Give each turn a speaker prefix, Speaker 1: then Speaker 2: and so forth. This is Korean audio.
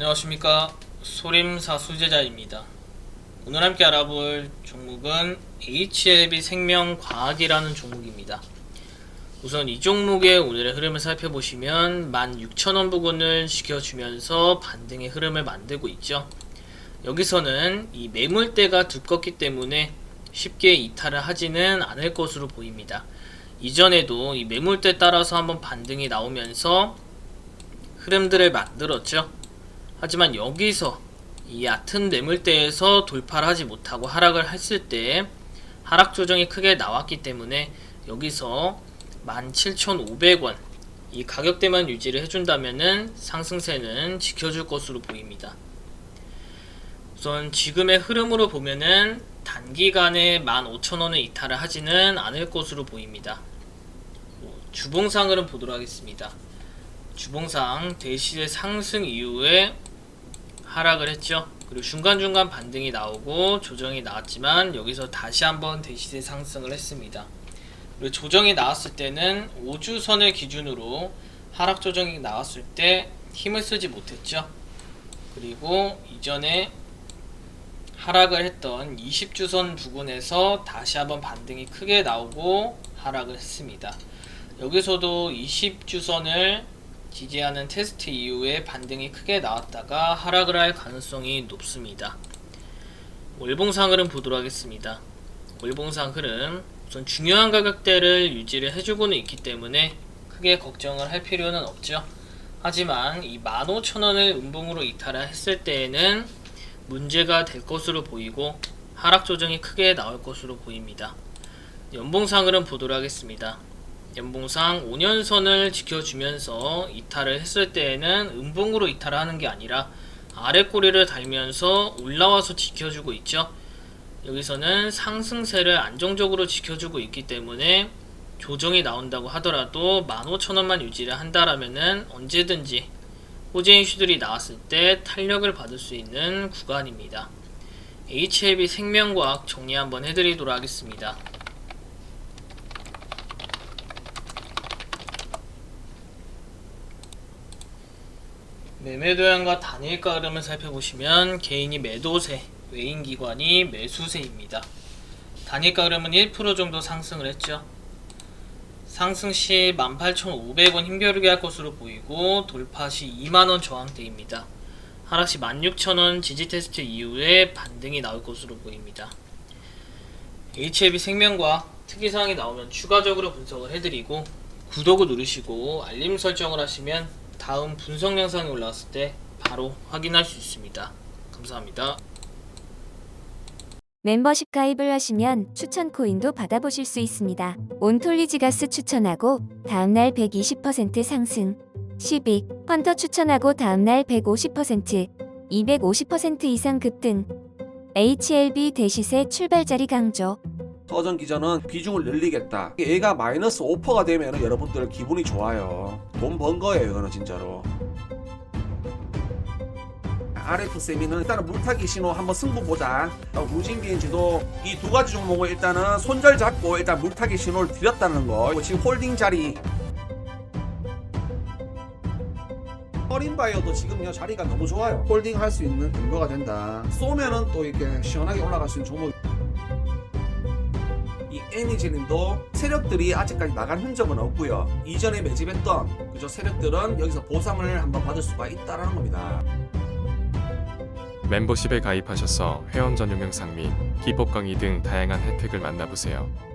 Speaker 1: 안녕하십니까 소림사 수제자입니다. 오늘 함께 알아볼 종목은 HLB 생명과학이라는 종목입니다. 우선 이 종목의 오늘의 흐름을 살펴보시면 16,000원 부근을 지켜주면서 반등의 흐름을 만들고 있죠. 여기서는 이 매물대가 두껍기 때문에 쉽게 이탈을 하지는 않을 것으로 보입니다. 이전에도 이 매물대 따라서 한번 반등이 나오면서 흐름들을 만들었죠. 하지만 여기서 이 얕은 매물대에서 돌파를 하지 못하고 하락을 했을 때 하락 조정이 크게 나왔기 때문에 여기서 17,500원 이 가격대만 유지를 해준다면은 상승세는 지켜줄 것으로 보입니다. 우선 지금의 흐름으로 보면은 단기간에 15,000원을 이탈을 하지는 않을 것으로 보입니다. 뭐, 주봉상으로 보도록 하겠습니다. 주봉상 대시의 상승 이후에 하락을 했죠. 그리고 중간중간 반등이 나오고 조정이 나왔지만 여기서 다시 한번 대시세 상승을 했습니다. 그리고 조정이 나왔을 때는 5주선을 기준으로 하락 조정이 나왔을 때 힘을 쓰지 못했죠. 그리고 이전에 하락을 했던 20주선 부근에서 다시 한번 반등이 크게 나오고 하락을 했습니다. 여기서도 20주선을 지지하는 테스트 이후에 반등이 크게 나왔다가 하락을 할 가능성이 높습니다. 월봉상 흐름 보도록 하겠습니다. 월봉상 흐름 우선 중요한 가격대를 유지를 해주고는 있기 때문에 크게 걱정을 할 필요는 없죠. 하지만 이 15,000원을 음봉으로 이탈을 했을 때에는 문제가 될 것으로 보이고 하락 조정이 크게 나올 것으로 보입니다. 연봉상 흐름 보도록 하겠습니다. 연봉상 5년선을 지켜주면서 이탈을 했을 때에는 음봉으로 이탈을 하는 게 아니라 아래 꼬리를 달면서 올라와서 지켜주고 있죠. 여기서는 상승세를 안정적으로 지켜주고 있기 때문에 조정이 나온다고 하더라도 15,000원만 유지를 한다라면은 언제든지 호재 인 슈들이 나왔을 때 탄력을 받을 수 있는 구간입니다. HLB 생명과학 정리 한번 해드리도록 하겠습니다. 매매 도형과 단일가 흐름을 살펴보시면 개인이 매도세, 외인 기관이 매수세입니다. 단일가 흐름은 1% 정도 상승을 했죠. 상승 시 18,500원 힘겨루게 할 것으로 보이고 돌파 시 2만원 저항대입니다. 하락 시 16,000원 지지 테스트 이후에 반등이 나올 것으로 보입니다. HLB 생명과 특이사항이 나오면 추가적으로 분석을 해드리고 구독을 누르시고 알림 설정을 하시면 다음 분석 영상이 올라왔을 때 바로 확인할 수 있습니다. 감사합니다.
Speaker 2: 멤버십 가입을 하시면 추천 코인도 받아보실 수 있습니다. 온톨리지가스 추천하고 다음날 120% 상승. 12. 펀터 추천하고 다음날 150%, 250% 이상 급등. HLB 대시세 출발자리 강조.
Speaker 3: 서전 기자는 비중을 늘리겠다. 얘가 마이너스 5%가 되면 여러분들 기분이 좋아요. 돈 번 거예요, 이거는 진짜로. RF 세미는 일단은 물타기 신호 한번 승부 보자. 무진기인지도 이 두 가지 종목을 일단은 손절 잡고 일단 물타기 신호를 드렸다는 거. 지금 홀딩 자리. 어린 바이어도 지금요 자리가 너무 좋아요. 홀딩 할 수 있는 근거가 된다. 쏘면은 또 이렇게 시원하게 올라갈 수 있는 종목. 이 애니지님도 세력들이 아직까지 나간 흔적은 없고요. 이전에 매집했던 그저 세력들은 여기서 보상을 한번 받을 수가 있다라는 겁니다.
Speaker 4: 멤버십에 가입하셔서 회원 전용 영상 및 기법 강의 등 다양한 혜택을 만나보세요.